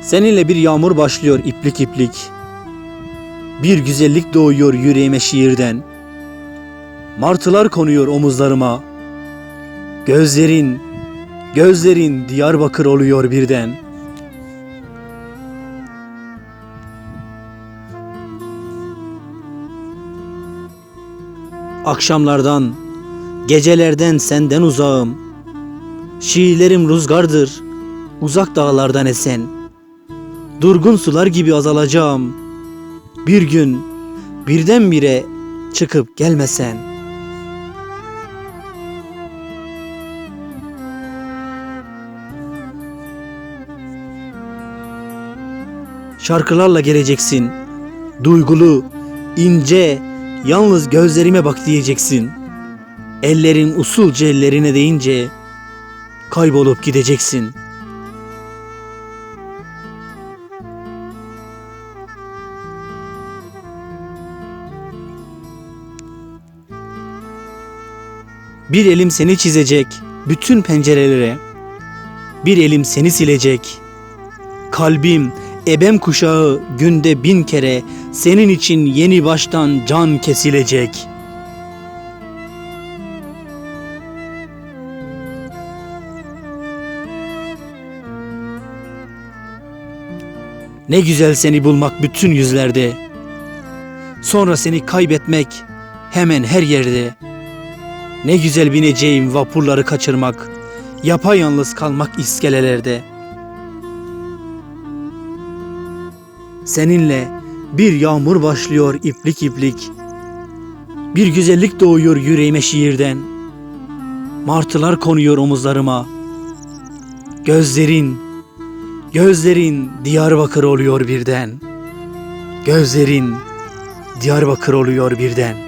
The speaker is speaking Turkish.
Seninle bir yağmur başlıyor iplik iplik. Bir güzellik doğuyor yüreğime şiirden. Martılar konuyor omuzlarıma. Gözlerin, gözlerin Diyarbakır oluyor birden. Akşamlardan, gecelerden senden uzağım. Şiirlerim rüzgardır, uzak dağlardan esen. Durgun sular gibi azalacağım. Bir gün birdenbire çıkıp gelmesen. Şarkılarla geleceksin. Duygulu, ince, yalnız gözlerime bak diyeceksin. Ellerin usulca ellerine değince kaybolup gideceksin. Bir elim seni çizecek bütün pencerelere. Bir elim seni silecek. Kalbim ebem kuşağı günde bin kere senin için yeni baştan can kesilecek. Ne güzel seni bulmak bütün yüzlerde. Sonra seni kaybetmek hemen her yerde. Ne güzel bineceğim vapurları kaçırmak, yapayalnız kalmak iskelelerde. Seninle bir yağmur başlıyor iplik iplik. Bir güzellik doğuyor yüreğime şiirden. Martılar konuyor omuzlarıma. Gözlerin, gözlerin Diyarbakır oluyor birden. Gözlerin Diyarbakır oluyor birden.